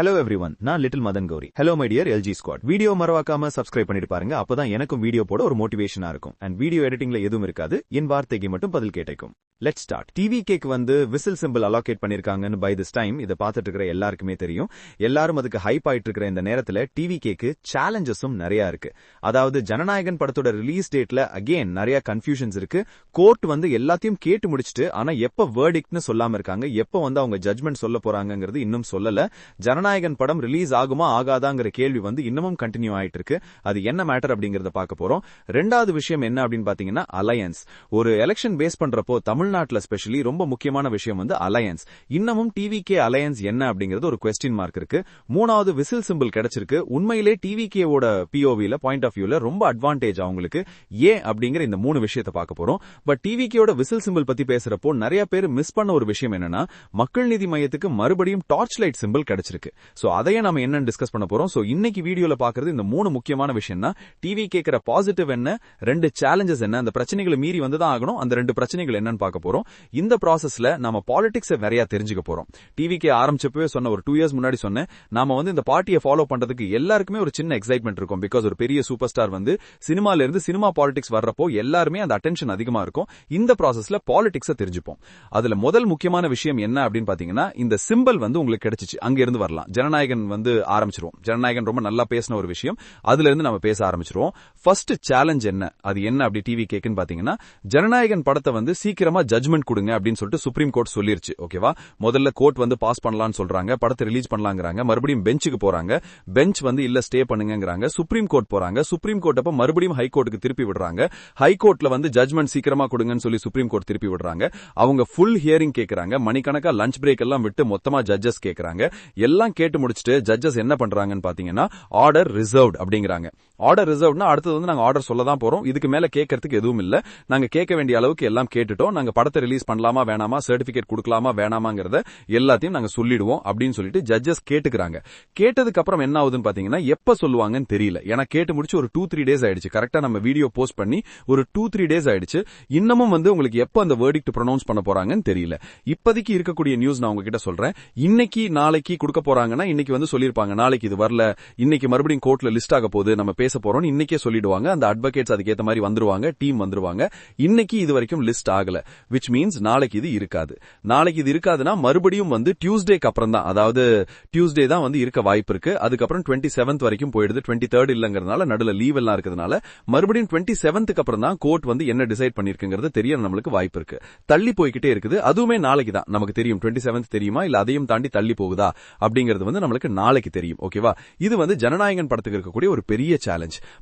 Hello every one நான் little Madan Gowri hello my dear LG squad video மறவாக்காம subscribe பண்ணிட்டு பாருங்க அப்பதான் எனக்கும் வீடியோ போட ஒரு மோட்டிவேஷனா இருக்கும். அண்ட் வீடியோ எடிட்டிங்ல எதுவும் இருக்காது என் வார்த்தைக்கு மட்டும் பதில் கேட்டைக்கும். லெட் ஸ்டார்ட் டிவி கேக் வந்து விசில் சிம்பிள் அலோகேட் பண்ணிருக்காங்கன்னு பை திஸ் டைம் இதை பார்த்துட்டு இருக்கிற எல்லாருக்குமே தெரியும். எல்லாரும் அதுக்கு ஹைப் ஆயிட்டு இருக்கிற இந்த நேரத்துல டிவி கேக்கு சேலஞ்சஸும் நிறைய இருக்கு. அதாவது ஜனநாயகன் படத்தோட ரிலீஸ் டேட்ல அகெயின் நிறைய கன்ஃபியூஷன்ஸ் இருக்கு. கோர்ட் வந்து எல்லாத்தையும் கேட்டு முடிச்சிட்டு ஆனா எப்ப வேர்டிக்ட்னு சொல்லாம இருக்காங்க எப்ப வந்து அவங்க ஜட்மெண்ட் சொல்ல போறாங்கிறது இன்னும் சொல்லல. கதாநாயகன் படம் ரிலீஸ் ஆகுமா ஆகாதாங்கிற கேள்வி வந்து இன்னமும் கண்டினியூ ஆயிட்டு இருக்கு அது என்ன மேட்டர் அப்படிங்கறத பார்க்க போறோம். ரெண்டாவது விஷயம் என்ன அப்படின்னு பாத்தீங்கன்னா அலையன்ஸ் ஒரு எலெக்ஷன் பேஸ் பண்றப்போ தமிழ்நாட்டுல ஸ்பெஷலி ரொம்ப முக்கியமான விஷயம் வந்து அலையன்ஸ் இன்னமும் டிவி கே அலையன்ஸ் என்ன அப்படிங்கிறது ஒரு கொஸ்டின் மார்க் இருக்கு. மூணாவது விசில் சிம்பிள் கிடைச்சிருக்கு. உண்மையிலே டிவி கேவோட பிஓவில பாயிண்ட் ஆஃப் வியூல ரொம்ப அட்வான்டேஜ் அவங்களுக்கு. ஏன் அப்படிங்கிற இந்த மூணு விஷயத்தை பார்க்க போறோம். பட் டிவி கேவோட விசில் சிம்பிள் பத்தி பேசுறப்போ நிறைய பேர் மிஸ் பண்ண ஒரு விஷயம் என்னன்னா மக்கள் நீதி மையத்துக்கு மறுபடியும் டார்ச் லைட் சிம்பிள் கிடைச்சிருக்கு. சோ அதையே நம்ம என்னன்னு டிஸ்கஸ் பண்ண போறோம். சோ இன்னைக்கு வீடியோல பாக்குறது இந்த மூணு முக்கியமான விஷயம்னா டிவி கேட்கிற பாசிட்டிவ் என்ன ரெண்டு சேலஞ்சஸ் என்ன அந்த பிரச்சனைகளை மீறி வந்துதான் ஆகணும் அந்த ரெண்டு பிரச்சனைகள் என்னன்னு பார்க்க போறோம். இந்த ப்ராசஸ்ல நம்ம பாலிடிக்ஸ் நிறைய தெரிஞ்சுக்க போறோம். டிவிக்கு ஆரம்பிச்சப்பவே சொன்ன ஒரு டூ இயர்ஸ் முன்னாடி சொன்னேன். நாம வந்து இந்த பார்ட்டியை ஃபாலோ பண்றதுக்கு எல்லாருக்குமே ஒரு சின்ன எக்ஸைட்மெண்ட் இருக்கும். பிகாஸ் ஒரு பெரிய சூப்பர் ஸ்டார் வந்து சினிமால இருந்து சினிமா பாலிடிக்ஸ் வர்றப்போ எல்லாருமே அந்த அட்டென்ஷன் அதிகமா இருக்கும். இந்த ப்ராசஸ்ல பாலிடிக்ஸை தெரிஞ்சுப்போம். அதுல முதல் முக்கியமான விஷயம் என்ன அப்படின்னு பாத்தீங்கன்னா இந்த சிம்பிள் வந்து உங்களுக்கு கிடைச்சிச்சு. அங்க இருந்து வரலாம். ஜனநாயகன் வந்து ஆரம்பிச்சிருவோம். ஜனநாயகன் ரொம்ப நல்லா பேசின ஒரு விஷயம். அதுல இருந்து நம்ம பேச ஆரம்பிச்சிருவோம். ஃபர்ஸ்ட் சேலஞ்ச் என்ன? அது என்ன அப்படி டிவி கேக்குன்னு பாத்தீங்கன்னா ஜனநாயகன் படத்தை வந்து சீக்கிரமா ஜட்மெண்ட் கொடுங்க அப்படின்னு சொல்லிட்டு சுப்ரீம் கோர்ட் சொல்லிருச்சு. ஓகேவா முதல்ல கோர்ட் வந்து பாஸ் பண்ணலாம்னு சொல்றாங்க. படத்தை ரிலீஸ் பண்ணலாங்கிறாங்க. மறுபடியும் பெஞ்சுக்கு போறாங்க. பெஞ்ச் வந்து இல்ல ஸ்டே பண்ணுங்கிறாங்க சுப்ரீம் கோர்ட் போறாங்க. சுப்ரீம் கோர்ட் அப்ப மறுபடியும் ஹைகோர்ட்டுக்கு திருப்பி விடுறாங்க. ஹை கோர்ட்ல வந்து ஜட்மெண்ட் சீக்கிரமா கொடுங்கன்னு சொல்லி சுப்ரீம் கோர்ட் திருப்பி விடுறாங்க. அவங்க ஃபுல் ஹியரிங் கேட்கறாங்க மணிக்கணக்கா லஞ்ச் பிரேக் எல்லாம் விட்டு மொத்தமா ஜட்ஜஸ் கேட்கறாங்க எல்லாம் கேட்டு முடிச்சுட்டு ஜட்ஜஸ் என்ன பண்றாங்கன்னு பாத்தீங்கன்னா ஆர்டர் ரிசர்வ்ட் அப்படிங்கிறாங்க. ஆர்டர் ரிசர்வ்னா அடுத்தது வந்து நாங்க ஆர்டர் சொல்ல தான் போறோம். இதுக்கு மேல கேட்கறதுக்கு எதுவும் இல்ல. நாங்க கேட்க வேண்டிய அளவுக்கு எல்லாம் கேட்டுட்டோம். நாங்க படத்தை ரிலீஸ் பண்ணலாமா வேணாமா சர்டிபிகேட் கொடுக்கலாமா வேணாமாங்கிறத எல்லாத்தையும் நாங்க சொல்லிடுவோம் அப்படின்னு சொல்லிட்டு ஜட்ஜஸ் கேட்டுக்கிறாங்க. கேட்டதுக்கு அப்புறம் என்ன ஆகுதுன்னு பாத்தீங்கன்னா எப்ப சொல்லுவாங்கன்னு தெரியல. ஏன்னா கேட்டு முடிச்சு ஒரு டூ த்ரீ டேஸ் ஆயிடுச்சு. கரெக்டா நம்ம வீடியோ போஸ்ட் பண்ணி ஒரு டூ த்ரீ டேஸ் ஆயிடுச்சு. இன்னமும் வந்து உங்களுக்கு எப்ப அந்த வேர்டிக்ட் ப்ரொனவுன்ஸ் பண்ண போறாங்கன்னு தெரியல. இப்போதைக்கு இருக்கக்கூடிய நியூஸ் நான் உங்ககிட்ட சொல்றேன். இன்னைக்கு நாளைக்கு கொடுக்க போறாங்கன்னா இன்னைக்கு வந்து சொல்லிருப்பாங்க நாளைக்கு இது வரல. இன்னைக்கு மறுபடியும் கோர்ட்ல லிஸ்ட் ஆக போகுது. நம்ம பேச போறோம் இன்னைக்கே சொல்லிடுவாங்க. அந்த அட்வொகேட்ஸ் அதுக்கு ஏத்த மாதிரி வந்துருவாங்க. டீம் வந்துருவாங்க. இன்னைக்கு இது வரைக்கும் லிஸ்ட் ஆகல. விச் மீன்ஸ் நாளைக்கு இது இருக்காது. நாளைக்கு இது இருக்காதுன்னா மறுபடியும் வந்து டியூஸ்டேக்கு அப்புறம் தான். அதாவது டியூஸ்டே தான் வந்து இருக்க வாய்ப்பு இருக்கு. அதுக்கப்புறம் டுவெண்ட்டி செவன்த் வரைக்கும் போயிடுது. டுவெண்ட்டி தேர்ட் இல்லங்கிறதுனால நடுல லீவ் எல்லாம் இருக்கிறதுனால மறுபடியும் டுவெண்ட்டி செவன்த்துக்கு அப்புறம் தான் கோர்ட் வந்து என்ன டிசைட் பண்ணிருக்குங்கிறது தெரிய நம்மளுக்கு வாய்ப்பு இருக்கு. தள்ளி போய்கிட்டே இருக்குது. அதுவுமே நாளைக்கு தான். நமக்கு தெரியும். டுவெண்ட்டி செவன்த் தெரியுமா? இல்ல அதையும் தாண்டி தள்ளி போகுதா? அப்படிங்கிறது வந்து நம்மளுக்கு நாளைக்கு தெரியும். ஓகேவா இது வந்து ஜனநாயகன் படத்துக்கு இருக்கக்கூடிய ஒரு பெரிய சேலஞ்ச்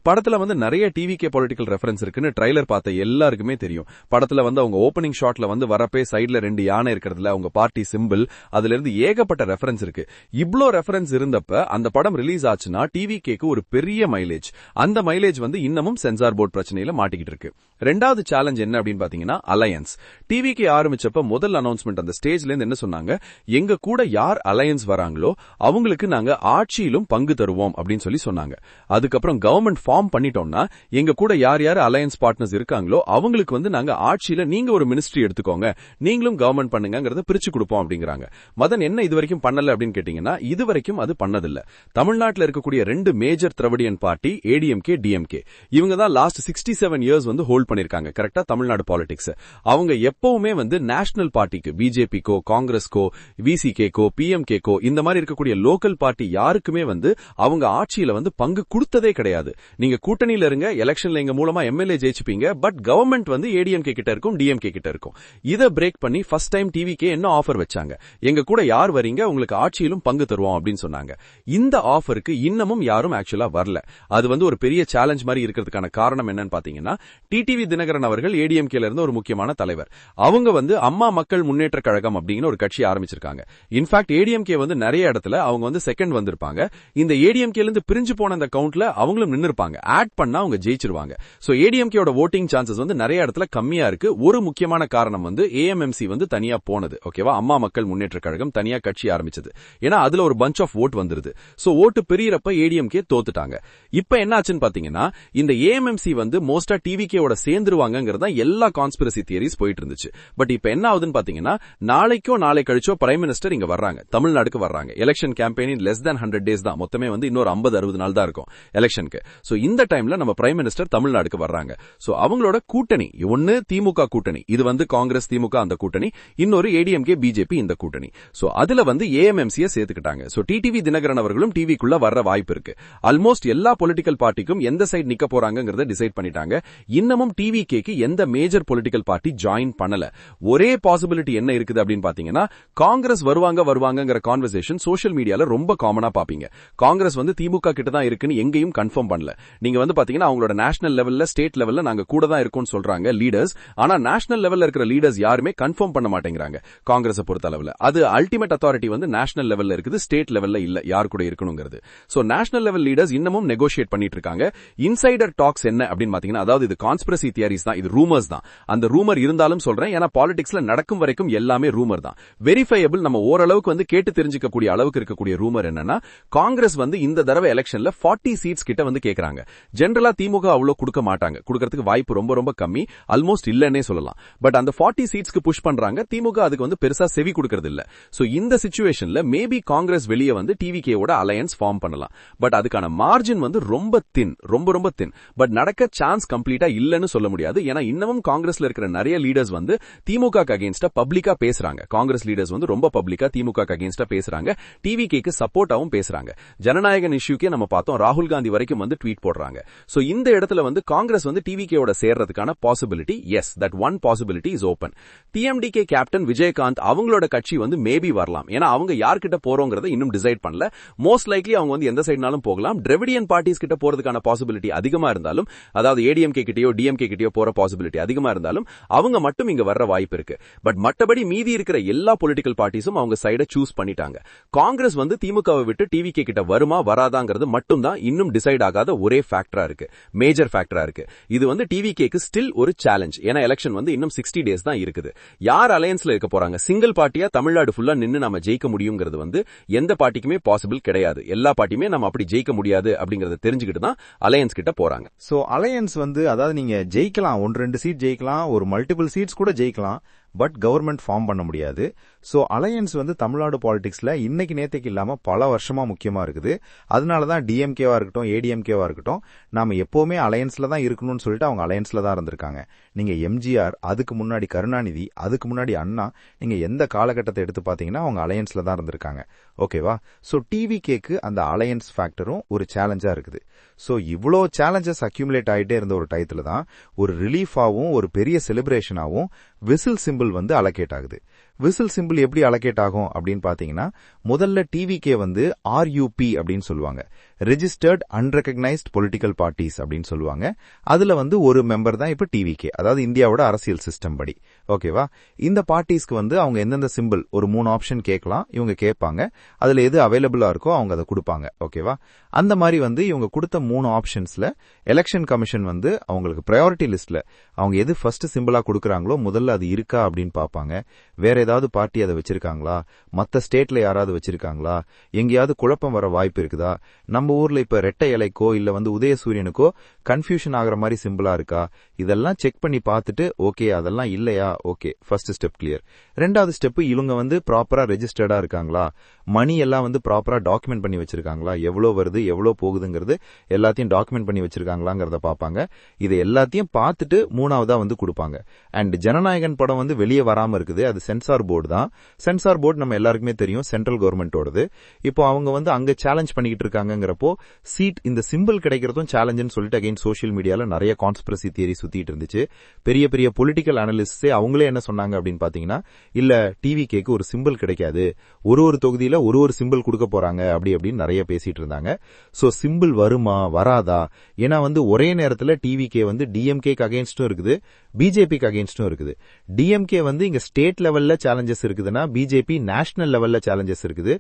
படத்துல வந்து நிறைய டிவி கே பொலிட்டிக்கல் ரெஃபரன்ஸ் இருக்குன்னு ட்ரைலர் பார்த்த எல்லாருக்குமே தெரியும். படத்துல வந்து அவங்க ஓப்பனிங் ஷாட்ல வந்து வரப்பே சைடுல ரெண்டு யானை இருக்கிறதுல அவங்க பார்ட்டி சிம்பிள் அதுல இருந்து ஏகப்பட்ட ரெஃபரன்ஸ் இருக்கு. இவ்ளோ ரெஃபரன்ஸ் இருந்தப்ப அந்த படம் ரிலீஸ் ஆச்சுன்னா டிவி கேக்கு ஒரு பெரிய மைலேஜ் அந்த மைலேஜ் வந்து இன்னமும் சென்சார் போர்டு பிரச்சனையில மாட்டிக்கிட்டு இருக்கு. ரெண்டாவது சேலஞ்ச் என்ன அப்படின்னு பாத்தீங்கன்னா அலையன்ஸ் டிவி கே ஆரம்பிச்சப்ப முதல் அனௌன்ஸ்மெண்ட் அந்த ஸ்டேஜ்ல இருந்து என்ன சொன்னாங்க? எங்க கூட யார் அலையன்ஸ் வராங்களோ அவங்களுக்கு நாங்க ஆட்சியிலும் பங்கு தருவோம் அப்படின்னு சொல்லி சொன்னாங்க. அதுக்கப்புறம் கவர்மெண்ட் ஃபார்ம் பண்ணிட்டோம்னா எங்க கூட யார் யார் அலையன்ஸ் பார்ட்னர்ஸ் இருக்காங்களோ அவங்களுக்கு வந்து நாங்க ஆட்சியில நீங்க ஒரு மினிஸ்ட்ரி எடுத்துக்கோங்க. நீங்களும் கவர்மெண்ட் பண்ணுங்கிறத பிரிச்சு கொடுப்போம் அப்படிங்கிறாங்க. மதன் என்ன இது வரைக்கும் பண்ணல அப்படின்னு கேட்டீங்கன்னா இது வரைக்கும் அது பண்ணதில்ல. தமிழ்நாட்டில் இருக்கக்கூடிய ரெண்டு major Dravidian party ADMK DMK இவங்க தான் லாஸ்ட் சிக்ஸ்டி செவன் இயர்ஸ் வந்து ஹோல்ட் பண்ணிருக்காங்க கரெக்டா தமிழ்நாடு பாலிடிக்ஸ் அவங்க எப்பவுமே வந்து நேஷனல் பார்ட்டிக்கு பிஜேபிக்கோ காங்கிரஸ்கோ விசிகேக்கோ பிஎம்கேக்கோ இந்த மாதிரி இருக்கக்கூடிய லோக்கல் பார்ட்டி யாருக்குமே வந்து அவங்க ஆட்சியில வந்து பங்கு கொடுத்ததே கிடையாது. நீங்க கூட்டணியில இருங்க எலெக்ஷன்ல எங்க மூலமா எம்எல்ஏ ஜெயிச்சுப்பீங்க பட் கவர்மெண்ட் வந்து ஏடிஎம்கே கிட்ட இருக்கும் டிஎம்கே கிட்ட இருக்கும். இதை பிரேக் பண்ணி ஃபர்ஸ்ட் டைம் டிவிக்கே என்ன ஆஃபர் வச்சாங்க? எங்க கூட யார் வரீங்க? உங்களுக்கு ஆட்சியிலும் பங்கு தருவோம் அப்படின்னு சொன்னாங்க. இந்த ஆஃபருக்கு இன்னமும் யாரும் ஆக்சுவலா வரல. அது வந்து ஒரு பெரிய சேலஞ்ச் மாதிரி இருக்கிறதுக்கான காரணம் என்னன்னு பாத்தீங்கன்னா டிடிவி தினகரன் அவர்கள் ஏடிஎம்கேல இருந்து ஒரு முக்கியமான தலைவர். அவங்க வந்து அம்மா மக்கள் முன்னேற்ற கழகம் அப்படிங்கிற ஒரு கட்சி ஆரம்பிச்சிருக்காங்க. இன்ஃபேக்ட் ஏடிஎம்கே வந்து நிறைய இடத்துல அவங்க வந்து செகண்ட் வந்திருப்பாங்க. இந்த ஏடிஎம்கேல இருந்து பிரிஞ்சு போன அந்த கவுண்ட்ல அவங்க அவங்களும் நின்னு இருப்பாங்க ஆட் பண்ணா அவங்க ஜெயிச்சிருவாங்க. சோ ஏடிஎம்கேயோட ஓட்டிங் சான்சஸ் வந்து நிறைய இடத்துல கம்மியா இருக்கு. ஒரு முக்கியமான காரணம் வந்து ஏஎம்எம்சி வந்து தனியா போனது. ஓகேவா அம்மா மக்கள் முன்னேற்ற கழகம் தனியா கட்சி ஆரம்பிச்சது. ஏன்னா அதுல ஒரு பஞ்ச் ஆஃப் ஓட் வந்துருது. சோ ஓட்டு பெரியறப்ப ஏடிஎம்கே தோத்துட்டாங்க. இப்ப என்னாச்சுன்னு பாத்தீங்கன்னா இந்த ஏஎம்எம்சி வந்து மோஸ்டா டிவிகேவோட சேர்ந்துருவாங்கிறது எல்லா கான்ஸ்பிரசி தியரிஸ் போயிட்டு இருந்துச்சு பட் இப்ப என்ன ஆகுதுன்னு பாத்தீங்கன்னா நாளைக்கோ நாளை கழிச்சோ பிரைம் மினிஸ்டர் இங்க வர்றாங்க. தமிழ்நாடுக்கு வர்றாங்க. Election campaign less than hundred days தான். மொத்தமே வந்து இன்னொரு ஐம்பது அறுபது நாள் தான் இருக்கும். எலெக்ஷன் எலெக்ஷனுக்கு சோ இந்த டைம்ல நம்ம பிரைம் மினிஸ்டர் தமிழ்நாடுக்கு வர்றாங்க. சோ அவங்களோட கூட்டணி ஒன்னு திமுக கூட்டணி இது வந்து காங்கிரஸ் திமுக அந்த கூட்டணி இன்னொரு ஏடிஎம்கே பிஜேபி இந்த கூட்டணி. சோ அதுல வந்து ஏஎம்எம்சிய சேர்த்துக்கிட்டாங்க. சோ டிடிவி தினகரன் அவர்களும் டிவிக்குள்ள வர்ற வாய்ப்பு இருக்கு. ஆல்மோஸ்ட் எல்லா பொலிட்டிக்கல் பார்ட்டிக்கும் எந்த சைடு நிக்க போறாங்கிறத டிசைட் பண்ணிட்டாங்க. இன்னமும் டிவி கேக்கு எந்த மேஜர் பொலிட்டிக்கல் பார்ட்டி ஜாயின் பண்ணல. ஒரே பாசிபிலிட்டி என்ன இருக்குது அப்படின்னு பாத்தீங்கன்னா காங்கிரஸ் வருவாங்க வருவாங்கங்கிற கான்வர்சேஷன் சோஷியல் மீடியால ரொம்ப காமனா பாப்பீங்க. காங்கிரஸ் வந்து திமுக கிட்ட தான் இருக்குன்னு எங்கேயும் கன்ஃபார்ம் பண்ணல. நீங்க வந்து பாத்தீங்கன்னா அவங்களோட நேஷனல் லெவல்ல ஸ்டேட் லெவல்ல நாங்க கூட தான் இருக்கோம்னு சொல்றாங்க லீடர்ஸ் ஆனா நேஷனல் லெவல்ல இருக்கிற லீடர்ஸ் யாருமே கன்ஃபார்ம் பண்ண மாட்டேங்கிறாங்க காங்கிரஸ் பொறுத்த அளவுல. அது அல்டிமேட் அத்தாரிட்டி வந்து நேஷனல் லெவல்ல இருக்குது ஸ்டேட் லெவல்ல இல்ல யார் கூட இருக்கணுங்கிறது. சோ நேஷனல் லெவல் லீடர்ஸ் இன்னமும் நெகோஷியேட் பண்ணிட்டு இருக்காங்க இன்சைடர் டாக்ஸ் என்ன அப்படின்னு பாத்தீங்கன்னா அதாவது இது கான்ஸ்பிரசி தியரிஸ் தான் இது ரூமர்ஸ் தான். அந்த ரூமர் இருந்தாலும் சொல்றேன் ஏன்னா பாலிடிக்ஸ்ல நடக்கும் வரைக்கும் எல்லாமே ரூமர் தான். வெரிஃபையபிள் நம்ம ஓரளவுக்கு வந்து கேட்டு தெரிஞ்சுக்கக்கூடிய அளவுக்கு இருக்கக்கூடிய ரூமர் என்னன்னா காங்கிரஸ் வந்து இந்த தடவை எலெக்ஷன்ல 40 சீட்ஸ் கிட்ட வந்து கேட்கறாங்க ஜென்ரலா திமுக அவ்வளவு கொடுக்க மாட்டாங்க. கொடுக்கறதுக்கு வாய்ப்பு ரொம்ப ரொம்ப கம்மி. ஆல்மோஸ்ட் இல்லன்னே சொல்லலாம். பட் அந்த 40 சீட்ஸ்க்கு புஷ் பண்றாங்க. திமுக அதுக்கு வந்து பெருசா செவி கொடுக்கறது இல்ல. சோ இந்த சிச்சுவேஷன்ல மேபி காங்கிரஸ் வெளியே வந்து டிவிகேவோட அலையன்ஸ் ஃபார்ம் பண்ணலாம். பட் அதுக்கான மார்ஜின் வந்து ரொம்ப தின் ரொம்ப ரொம்ப தின் பட் நடக்க சான்ஸ் கம்ப்ளீட்டா இல்லன்னு சொல்ல முடியாது. ஏன்னா இன்னமும் காங்கிரஸ்ல இருக்கிற நிறைய லீடர்ஸ் வந்து திமுக அகேன்ஸ்டா பப்ளிக்கா பேசுறாங்க. காங்கிரஸ் லீடர்ஸ் வந்து ரொம்ப பப்ளிக்கா திமுக அகேன்ஸ்டா பேசுறாங்க. டிவிகேக்கு சப்போர்ட்டாவும் பேசுறாங்க. ஜனநாயகன் இஷ்யூக்கே நம்ம பார்த்தோம். ராகுல் காந்தி வரைக்கும் வந்து ட்வீட் போடுறாங்க. சோ இந்த இடத்துல வந்து காங்கிரஸ் வந்து டிவிகேவோட சேர்றதுக்கான possibility yes that one possibility is open DMDK captain Vijayakanth அவங்களோட கட்சி வந்து மேபி வரலாம். ஏன்னா அவங்க யார்கிட்ட போறோங்கிறத இன்னும் டிசைட் பண்ணல. மோஸ்ட் லைக்லி அவங்க வந்து எந்த சைடுனாலும் போகலாம். டிரெவிடியன் பார்ட்டிஸ் கிட்ட போறதுக்கான பாசிபிலிட்டி அதிகமா இருந்தாலும் அதாவது ஏடிஎம்கே கிட்டயோ டிஎம்கே கிட்டயோ போற பாசிபிலிட்டி அதிகமா இருந்தாலும் அவங்க மட்டும் இங்க வர்ற வாய்ப்பு இருக்கு. பட் மற்றபடி மீதி இருக்கிற எல்லா பொலிட்டிக்கல் பார்ட்டிஸும் அவங்க சைட சூஸ் பண்ணிட்டாங்க. காங்கிரஸ் வந்து திமுகவை விட்டு டிவிகே கிட்ட வருமா வராதாங்கிறது மட்டும் தான் இன்னும் டிசைட் ஆகாத ஒரே ஃபேக்டரா இருக்கு. மேஜர் ஃபேக்டரா இருக்கு. இது வந்து டிவிகேக்கு ஸ்டில் ஒரு சேலஞ்ச் ஏன்னா எலெக்ஷன் வந்து இன்னும் சிக்ஸ்டி டேஸ் தான் இருக்குது. யார் அலையன்ஸ்ல இருக்க போறாங்க? சிங்கிள் பார்ட்டியா தமிழ்நாடு ஃபுல்லா நின்னு நம்ம ஜெயிக்க முடியுங்கிறது வந்து எந்த பார்ட்டிக்குமே பாசிபிள் கிடையாது. எல்லா பார்ட்டியுமே நம்ம அப்படி ஜெயிக்க முடியாது அப்படிங்கறத தெரிஞ்சுக்கிட்டு தான் அலையன்ஸ் கிட்ட போறாங்க. சோ அலையன்ஸ் வந்து அதாவது நீங்க ஜெயிக்கலாம். ஒன்று ரெண்டு சீட் ஜெயிக்கலாம். ஒரு மல்டிபிள் சீட்ஸ் கூட ஜெயிக்கலாம். பட் கவர்மெண்ட் ஃபார்ம் பண்ண முடியாது. ஸோ அலையன்ஸ் வந்து தமிழ்நாடு பாலிடிக்ஸ்ல இன்னைக்கு நேத்தைக்கு இல்லாமல் பல வருஷமா முக்கியமா இருக்குது. அதனால தான் டிஎம்கேவா இருக்கட்டும் ஏடிஎம்கேவா இருக்கட்டும் நாம எப்பவுமே அலையன்ஸ்ல தான் இருக்கணும்னு சொல்லிட்டு அவங்க அலையன்ஸ்ல தான் இருந்திருக்காங்க. நீங்க எம்ஜிஆர் அதுக்கு முன்னாடி கருணாநிதி அதுக்கு முன்னாடி அண்ணா நீங்க எந்த காலகட்டத்தை எடுத்து பாத்தீங்கன்னா அவங்க அலையன்ஸ்ல தான் இருந்திருக்காங்க. ஓகேவா சோ டிவி கேக்கு அந்த அலையன்ஸ் ஃபேக்டரும் ஒரு சேலஞ்சா இருக்குது. சோ இவ்வளோ சேலஞ்சஸ் அக்யூமுலேட் ஆகிட்டே இருந்த ஒரு டயத்துல தான் ஒரு ரிலீஃபாவும் ஒரு பெரிய செலிப்ரேஷனாவும் விசில் சிம்பிள் வந்து அலகேட் ஆகுது. விசில் சிம்பிள் எப்படி அலகேட் ஆகும் அப்படின்னு பாத்தீங்கன்னா முதல்ல டிவிகே வந்து ஆர்யூபி அப்படின்னு சொல்லுவாங்க. ரெஜிஸ்டர்ட் அன்ரெகனைஸ்ட் பொலிட்டிக்கல் பார்ட்டிஸ் அப்படின்னு சொல்லுவாங்க. அதுல வந்து ஒரு மெம்பர் தான் இப்ப டிவிகே அதாவது இந்தியாவோட அரசியல் சிஸ்டம் படி. ஓகேவா? இந்த பார்ட்டிஸ்க்கு வந்து அவங்க எந்தெந்த சிம்பிள் ஒரு மூணு ஆப்ஷன் கேட்கலாம் இவங்க கேட்பாங்க. அதுல எது அவைலபிளா இருக்கோ அவங்க அதை கொடுப்பாங்க ஓகேவா? அந்த மாதிரி வந்து இவங்க கொடுத்த மூணு ஆப்ஷன்ஸ்ல எலெக்ஷன் கமிஷன் வந்து அவங்களுக்கு ப்ரையாரிட்டி லிஸ்ட்ல அவங்க எது ஃபர்ஸ்ட் சிம்பிளா கொடுக்கறாங்களோ முதல்ல அது இருக்கா அப்படின்னு பார்ப்பாங்க. வேற ஏதாவது பார்ட்டி அதை வச்சிருக்காங்களா? மத்த ஸ்டேட்ல யாராவது வச்சிருக்காங்களா? எங்கேயாவது குழப்பம் வர வாய்ப்பு இருக்குதா? நம்ம ஊர்ல இப்ப ரெட்டை இலைக்கோ இல்ல வந்து உதயசூரியனுக்கோ கன்ஃபியூஷன் ஆகிற மாதிரி சிம்பிளா இருக்கா? இதெல்லாம் செக் பண்ணி பார்த்துட்டு ஓகே அதெல்லாம் இல்லையா? ஓகே ஃபர்ஸ்ட் ஸ்டெப் கிளியர் ரெண்டாவது ஸ்டெப் இவங்க வந்து ப்ராப்பரா ரெஜிஸ்டர்டா இருக்காங்களா? மணி எல்லாம் வந்து ப்ராப்பரா டாக்குமெண்ட் பண்ணி வச்சிருக்காங்களா? எவ்வளவு வருது எவ்வளவு போகுதுங்கிறது எல்லாத்தையும் டாக்குமெண்ட் பண்ணி வச்சிருக்காங்களாங்கிறத பார்ப்பாங்க. இதை எல்லாத்தையும் பார்த்துட்டு மூணாவதா வந்து கொடுப்பாங்க. அண்ட் ஜனநாயகன் படம் வந்து வெளியே வராம இருக்குது. அது சென்சார் போர்டு தான். சென்சார் போர்டு நம்ம எல்லாருக்குமே தெரியும் சென்ட்ரல் கவர்மெண்டோடது இப்போ அவங்க வந்து அங்க சேலஞ்ச் பண்ணிக்கிட்டு இருக்காங்கிறப்போ சீட் இந்த சிம்பிள் கிடைக்கிறதும் சேலஞ்சுன்னு சொல்லிட்டு அகைன் சோஷியல் மீடியால நிறைய கான்ஸ்பிரசி தியரி சுத்திட்டு இருந்துச்சு. பெரிய பெரிய பொலிட்டிக்கல் அனலிஸ்டே அவங்க அவங்களே என்ன சொன்னாங்க அப்படின்னு பாத்தீங்கன்னா இல்ல டிவி கேக்கு ஒரு சிம்பிள் கிடைக்காது. ஒரு ஒரு தொகுதியில ஒரு ஒரு சிம்பிள் கொடுக்க போறாங்க அப்படி அப்படின்னு நிறைய பேசிட்டு இருந்தாங்க. சோ சிம்பிள் வருமா வராதா? ஏன்னா வந்து ஒரே நேரத்துல டிவி கே வந்து டிஎம்கேக்கு அகேன்ஸ்டும் இருக்குது பிஜேபிக்கு அகேன்ஸ்டும் இருக்குது. டிஎம்கே வந்து இங்க ஸ்டேட் லெவல்ல சேலஞ்சஸ் இருக்குதுன்னா பிஜேபி நேஷனல் லெவல்ல சேலஞ்சஸ் இருக்குது.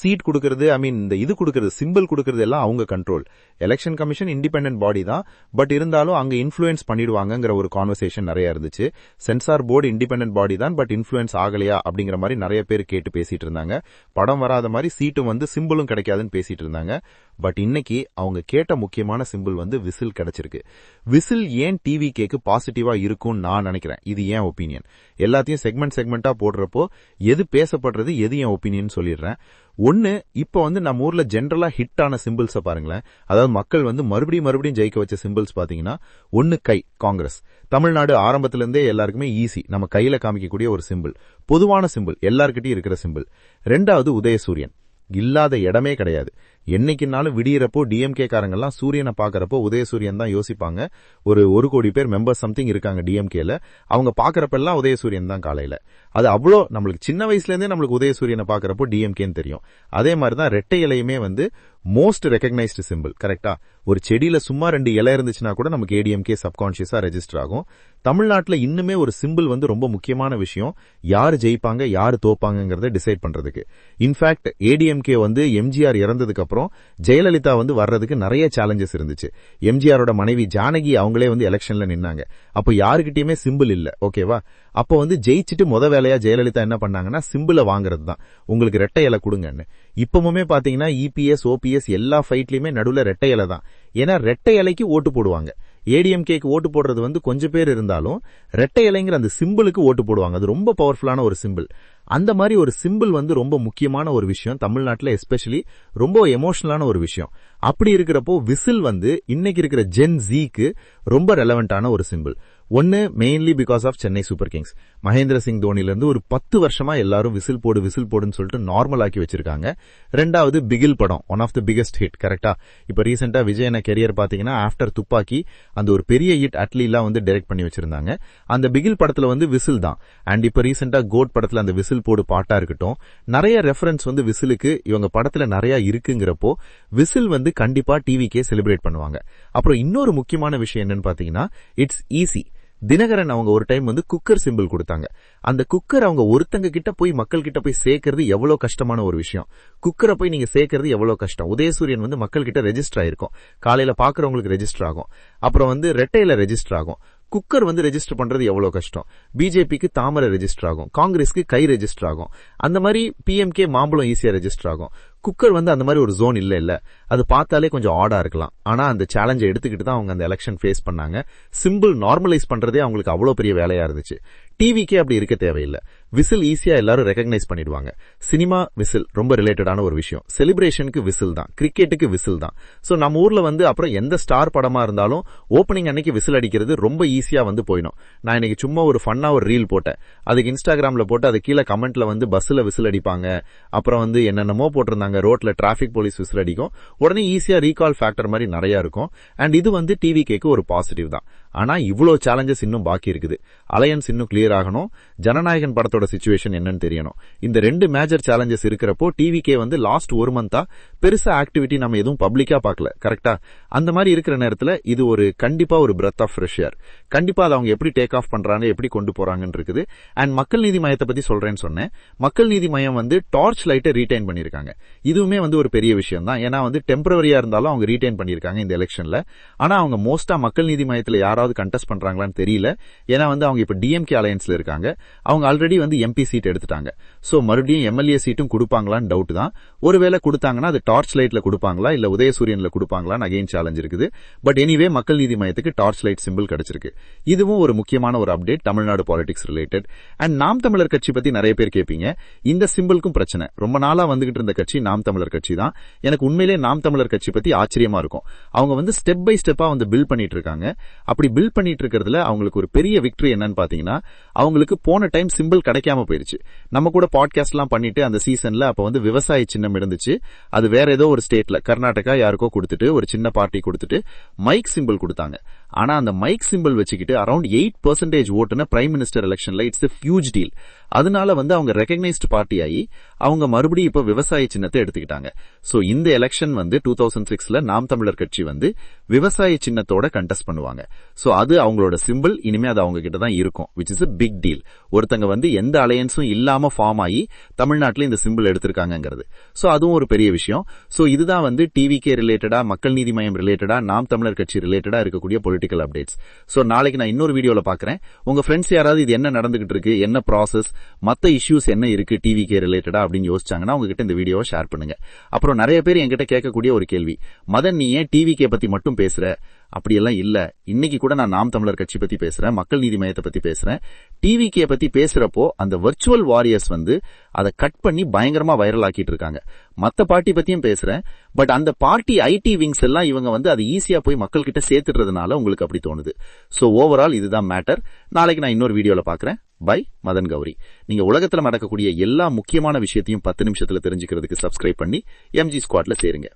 சீட் கொடுக்கறது ஐ மீன் இந்த இது கொடுக்கறது சிம்பிள் கொடுக்கறது எல்லாம் அவங்க control election commission independent body தான். பட் இருந்தாலும் அங்க இன்ஃபுளுன்ஸ் பண்ணிடுவாங்கிற ஒரு கான்வர்சேஷன் நிறைய இருந்துச்சு. சென்சார் போர்டு இண்டிபெண்டன்ட் பாடி தான் பட் இன்ஃபுளுன்ஸ் ஆகலையா அப்படிங்கிற மாதிரி நிறைய பேர் கேட்டு பேசிட்டு இருந்தாங்க. படம் வராத மாதிரி சீட்டும் வந்து சிம்பிளும் கிடைக்காதுன்னு பேசிட்டு இருந்தாங்க. பட் இன்னைக்கு அவங்க கேட்ட முக்கியமான சிம்பிள் வந்து விசில் கிடைச்சிருக்கு. விசில் ஏன் டிவி கேக்கு பாசிட்டிவா இருக்கும்னு நான் நினைக்கிறேன். இது ஏன் ஒப்பீனியன் எல்லாத்தையும் செக்மெண்ட் செக்மெண்டா போடுறப்போ எது பேசப்படுறது எது என் ஒப்பீனியன் சொல்லிடுறேன். ஒன்னு இப்ப வந்து நம்ம ஊர்ல ஜென்ரலா ஹிட் ஆன சிம்பிள்ஸ பாருங்களேன். அதாவது மக்கள் வந்து மறுபடியும் மறுபடியும் ஜெயிக்க வச்ச சிம்பிள்ஸ் பாத்தீங்கன்னா ஒன்னு கை காங்கிரஸ். தமிழ்நாடு ஆரம்பத்திலிருந்தே எல்லாருக்குமே ஈஸி நம்ம கையில காமிக்கக்கூடிய ஒரு சிம்பிள் பொதுவான சிம்பிள் எல்லார்கிட்டயும் இருக்கிற சிம்பிள் ரெண்டாவது உதயசூரியன். இல்லாத இடமே கிடையாது. என்னைக்குனாலும் விடியறப்போ டிஎம்கே காரங்கெல்லாம் சூரியனை பாக்குறப்போ உதயசூரியன் தான் யோசிப்பாங்க. ஒரு ஒரு கோடி பேர் மெம்பர்ஸ் சம்திங் இருக்காங்க டிஎம்கேல அவங்க பாக்குறப்பெல்லாம் உதயசூரியன் தான் காலையில. அது அவ்வளோ நம்மளுக்கு சின்ன வயசுல இருந்தே நம்மளுக்கு உதயசூரியனை பாக்குறப்போ டிஎம்கேன்னு தெரியும். அதே மாதிரி தான் ரெட்டை இலையுமே வந்து மோஸ்ட் ரெக்கக்னைஸ்டு சிம்பிள் கரெக்டா ஒரு செடியில சும்மா ரெண்டு இலை இருந்துச்சுன்னா கூட நமக்கு ஏடிஎம்கே சப்கான்சியஸா ரெஜிஸ்டர் ஆகும். தமிழ்நாட்டில் இன்னுமே ஒரு சிம்பிள் வந்து ரொம்ப முக்கியமான விஷயம் யார் ஜெயிப்பாங்க யார் தோப்பாங்கிறத டிசைட் பண்றதுக்கு. இன்ஃபேக்ட் ஏடிஎம்கே வந்து எம்ஜிஆர் இறந்ததுக்கு அப்புறம் ஜெயலலிதா வந்து வர்றதுக்கு நிறைய சேலஞ்சஸ் இருந்துச்சு. எம்ஜிஆரோட மனைவி ஜானகி அவங்களே வந்து எலெக்ஷன்ல நின்னாங்க. அப்போ யாருக்கிட்டயுமே சிம்பிள் இல்ல. ஓகேவா அப்போ வந்து ஜெயிச்சுட்டு முத வேலையா ஜெயலலிதா என்ன பண்ணாங்கன்னா சிம்பிளை வாங்குறது தான். உங்களுக்கு ரெட்டை இலை கொடுங்கன்னு. இப்பவுமே பாத்தீங்கன்னா இபிஎஸ் ஓபிஎஸ் எல்லா ஃபைட்லயுமே நடுவில் ரெட்டை இலை தான். ஏன்னா ரெட்டை இலைக்கு ஓட்டு போடுவாங்க. ஏடிஎம்கேக்கு ஓட்டு போடுறது வந்து கொஞ்சம் பேர் இருந்தாலும் ரெட்டை இலைங்கிற அந்த சிம்பிளுக்கு ஓட்டு போடுவாங்க. அது ரொம்ப பவர்ஃபுல்லான ஒரு சிம்பிள் அந்த மாதிரி ஒரு சிம்பிள் வந்து ரொம்ப முக்கியமான ஒரு விஷயம். தமிழ்நாட்டில் எஸ்பெஷலி ரொம்ப எமோஷனலான ஒரு விஷயம். அப்படி இருக்கிறப்போ விசில் வந்து இன்னைக்கு இருக்கிற ஜென் ஜீக்கு ரொம்ப ரெலவெண்டான ஒரு சிம்பிள் ஒன்னு mainly because of Chennai Super Kings Mahendra Singh தோனிலிருந்து ஒரு பத்து வருஷமா எல்லாரும் விசில் போடு விசில் போடுன்னு சொல்லிட்டு நார்மல் ஆக்கி வச்சிருக்காங்க. ரெண்டாவது பிகில் படம் one of the biggest hit கரெக்டா இப்ப ரீசெண்டா விஜயன கெரியர் பாத்தீங்கன்னா ஆஃப்டர் துப்பாக்கி அந்த ஒரு பெரிய ஹிட் அட்லீலாம் வந்து டைரக்ட் பண்ணி வச்சிருந்தாங்க. அந்த பிகில் படத்துல வந்து விசில் தான். அண்ட் இப்ப ரீசெண்டா கோட் படத்துல அந்த விசில் போடு பாட்டா இருக்கட்டும் நிறைய ரெஃபரன்ஸ் வந்து விசிலுக்கு இவங்க படத்துல நிறைய இருக்குங்கிறப்போ விசில் வந்து கண்டிப்பா டிவிக்கே செலிப்ரேட் பண்ணுவாங்க. அப்புறம் இன்னொரு முக்கியமான விஷயம் என்னன்னு பாத்தீங்கன்னா இட்ஸ் ஈஸி தினகரன் அவங்க ஒரு டைம் வந்து குக்கர் சிம்பிள் கொடுத்தாங்க. அந்த குக்கர் அவங்க ஒருத்தங்க கிட்ட போய் மக்கள் கிட்ட போய் சேர்க்கறது எவ்வளவு கஷ்டமான ஒரு விஷயம். குக்கரை போய் நீங்க சேர்க்கறது எவ்வளவு கஷ்டம். உதயசூரியன் வந்து மக்கள் கிட்ட ரெஜிஸ்டர் ஆயிருக்கும். காலையில பாக்குறவங்களுக்கு ரெஜிஸ்டர் ஆகும். அப்புறம் வந்து ரெட்டையில ரெஜிஸ்டர் ஆகும். குக்கர் வந்து ரெஜிஸ்டர் பண்றது எவ்வளவு கஷ்டம். பிஜேபிக்கு தாமரை ரெஜிஸ்டர் ஆகும். காங்கிரஸ்க்கு கை ரெஜிஸ்டர் ஆகும். அந்த மாதிரி பிஎம்கே மாம்பழம் ஈஸியா ரெஜிஸ்டர் ஆகும். குக்கர் வந்து அந்த மாதிரி ஒரு ஜோன் இல்லை இல்லை. அது பார்த்தாலே கொஞ்சம் ஆடா இருக்கலாம். ஆனா அந்த சேலஞ்சை எடுத்துக்கிட்டு தான் அவங்க அந்த எலெக்ஷன் ஃபேஸ் பண்ணாங்க. சிம்பிள் நார்மலைஸ் பண்றதே அவங்களுக்கு அவ்வளோ பெரிய வேலையா இருந்துச்சு. டிவிக்கே அப்படி இருக்க தேவையில்லை. விசில் ஈஸியா எல்லாரும் ரெகக்னைஸ் பண்ணிடுவாங்க. சினிமா விசில் ரொம்ப ரிலேட்டடான ஒரு விஷயம். செலிப்ரேஷனுக்கு விசில் தான். கிரிக்கெட்டுக்கு விசில் தான். ஸோ நம்ம ஊர்ல வந்து அப்புறம் எந்த ஸ்டார் படமா இருந்தாலும் ஓப்பனிங் அன்னைக்கு விசில் அடிக்கிறது ரொம்ப ஈஸியா வந்து போயிடும். நான் இன்னைக்கு சும்மா ஒரு ஃபன்னா ஒரு ரீல் போட்டேன். அதுக்கு இன்ஸ்டாகிராம்ல போட்டு அது கீழே கமெண்ட்ல வந்து பஸ்ல விசில் அடிப்பாங்க. அப்புறம் வந்து என்னென்னமோ போட்டிருந்தாங்க. ரோட்ல டிராபிக் போலீஸ் விசில் அடிக்கும் உடனே ஈஸியா ரீகால் ஃபேக்டர் மாதிரி நிறைய இருக்கும். அண்ட் இது வந்து டிவி கேக்கு ஒரு பாசிட்டிவ் தான். ஆனா இவ்வளோ சேலஞ்சஸ் இன்னும் பாக்கி இருக்குது. அலையன்ஸ் இன்னும் கிளியர் ஆகணும். ஜனநாயகன் படத்தோட சுச்சுவேஷன் என்னன்னு தெரியணும். இந்த ரெண்டு மேஜர் சேலஞ்சஸ் இருக்கிறப்போ டிவிக்கே வந்து லாஸ்ட் ஒரு மந்தா பெருசா ஆக்டிவிட்டி நம்ம எதுவும் பப்ளிக்கா பார்க்கல கரெக்டா அந்த மாதிரி இருக்கிற நேரத்துல இது ஒரு கண்டிப்பா ஒரு பிரத் ஆஃப் ஃப்ரெஷ் ஏர் கண்டிப்பா அதை அவங்க எப்படி டேக் ஆஃப் பண்றாங்க எப்படி கொண்டு போறாங்கன்னு இருக்குது. அண்ட் மக்கள் நீதி மையத்தை பத்தி சொல்றேன்னு சொன்னேன். மக்கள் நீதி மையம் வந்து டார்ச் லைட்டை ரீடைன் பண்ணிருக்காங்க இதுவுமே வந்து ஒரு பெரிய விஷயம் தான் ஏன்னா வந்து டெம்பரவரியா இருந்தாலும் அவங்க ரீடைன் பண்ணிருக்காங்க இந்த எலெக்ஷன்ல ஆனா அவங்க மோஸ்டா மக்கள் நீதி மையத்தில் யாராவது கண்டெஸ்ட் பண்றாங்களான்னு தெரியல. ஏன்னா வந்து அவங்க இப்போ டிஎம்கே அலையன்ஸ்ல இருக்காங்க. அவங்க ஆல்ரெடி வந்து எம்பி சீட் எடுத்துட்டாங்க. ஸோ மறுபடியும் எம்எல்ஏ சீட்டும் கொடுப்பாங்களான்னு டவுட் தான். ஒருவேளை கொடுத்தாங்கன்னா அது டார்ச் லைட்ல கொடுப்பாங்களா? இல்ல உதயசூரியன்ல கொடுப்பாங்களான்னு அகைன் சேலஞ்ச் இருக்குது. பட் எனிவே மக்கள் நீதி மையத்துக்கு டார்ச் லைட் சிம்பிள் கிடைச்சிருக்கு. இதுவும் ஒரு முக்கியமான ஒரு update Tamil Nadu politics related and Naam Tamilar Katchi பத்தி நிறைய பேர் கேட்பீங்க இந்த சிம்பிளுக்கும் பிரச்சனை. ரொம்ப நாளா வந்துகிட்டு இருந்த கட்சி நாம் தமிழர் கட்சி தான். எனக்கு உண்மையிலே நாம் தமிழர் கட்சி பத்தி ஆச்சரியமா இருக்கும். அவங்க வந்து ஸ்டெப் பை ஸ்டெப்பா வந்து பில்ட் பண்ணிட்டு இருக்காங்க. அப்படி பில்ட் பண்ணிட்டு இருக்கிறதுல அவங்களுக்கு ஒரு பெரிய விக்டரி என்னன்னு பாத்தீங்கன்னா அவங்களுக்கு போன டைம் சிம்பிள் கிடைக்காம போயிருச்சு. நம்ம கூட பாட்காஸ்ட் எல்லாம் பண்ணிட்டு அந்த சீசன்ல அப்ப வந்து விவசாய சின்னம் இருந்துச்சு. அது வேற ஏதோ ஒரு ஸ்டேட்ல கர்நாடகா யாருக்கோ கொடுத்துட்டு ஒரு சின்ன பார்ட்டி கொடுத்துட்டு மைக் சிம்பிள் கொடுத்தாங்க. ஆனா அந்த மைக் சிம்பிள் வச்சுக்கிட்டு அரௌண்ட் எயிட் பர்சன்டேஜ் ஓட்டுன பிரைம் மினிஸ்டர் எலெக்ஷன்ல இட்ஸ் ஹியூஜ் டீல் அதனால வந்து அவங்க ரெகக்னைஸ்டு பார்ட்டி ஆகி அவங்க மறுபடியும் இப்ப விவசாய சின்னத்தை எடுத்துக்கிட்டாங்க. சோ இந்த எலெக்ஷன் வந்து டூ தௌசண்ட் சிக்ஸ்ல நாம் தமிழர் கட்சி வந்து விவசாய சின்னத்தோட கண்டெஸ்ட் பண்ணுவாங்க. சோ அது அவங்களோட சிம்பிள் இனிமே அது அவங்க கிட்ட தான் இருக்கும் which is a big deal ஒருத்தங்க வந்து எந்த அலையன்ஸும் இல்லாம ஃபார்ம் ஆகி தமிழ்நாட்டுல இந்த சிம்பிள் எடுத்திருக்காங்கங்கிறது. சோ அதுவும் ஒரு பெரிய விஷயம். சோ இதுதான் வந்து டிவிகே ரிலேட்டடா மக்கள் நீதி மையம் ரிலேட்டடா நாம் தமிழர் கட்சி ரிலேட்டடா இருக்கக்கூடிய பொலிட்டிக்கல் அப்டேட்ஸ் ஸோ நாளைக்கு நான் இன்னொரு வீடியோல பாக்குறேன். உங்க ஃப்ரெண்ட்ஸ் யாராவது இது என்ன நடந்துகிட்டு இருக்கு என்ன ப்ராசஸ் மத்த இஷ்யூஸ் என்ன இருக்கு டிவி கே ரிலேட்டடா அப்படின்னு யோசிச்சாங்கன்னா உங்ககிட்ட இந்த வீடியோவை ஷேர் பண்ணுங்க. அப்புறம் நிறைய பேர் என்கிட்ட கேட்கக்கூடிய ஒரு கேள்வி மதன் நீ ஏன் டிவி கே பத்தி மட்டும் பேசுற? அப்படியெல்லாம் இல்லை. இன்னைக்கு கூட நான் நாம் தமிழர் கட்சி பத்தி பேசுறேன் மக்கள் நீதி மையத்தை பத்தி பேசுறேன். டிவிகே பத்தி பேசுறப்போ அந்த வர்ச்சுவல் வாரியர்ஸ் வந்து அதை கட் பண்ணி பயங்கரமா வைரல் ஆக்கிட்டு இருக்காங்க. மத்த பார்ட்டி பத்தியும் பேசுறேன். பட் அந்த பார்ட்டி ஐடி விங்ஸ் எல்லாம் இவங்க வந்து அதை ஈஸியா போய் மக்கள் கிட்ட சேர்த்துடுறதுனால உங்களுக்கு அப்படி தோணுது. ஸோ ஓவரால் இதுதான் மேட்டர் நாளைக்கு நான் இன்னொரு வீடியோல பாக்குறேன். பை மதன் கௌரி. நீங்க உலகத்தில் நடக்கக்கூடிய எல்லா முக்கியமான விஷயத்தையும் பத்து நிமிஷத்துல தெரிஞ்சுக்கிறதுக்கு சப்ஸ்கிரைப் பண்ணி எம்ஜி ஸ்குவாட்ல சேருங்க.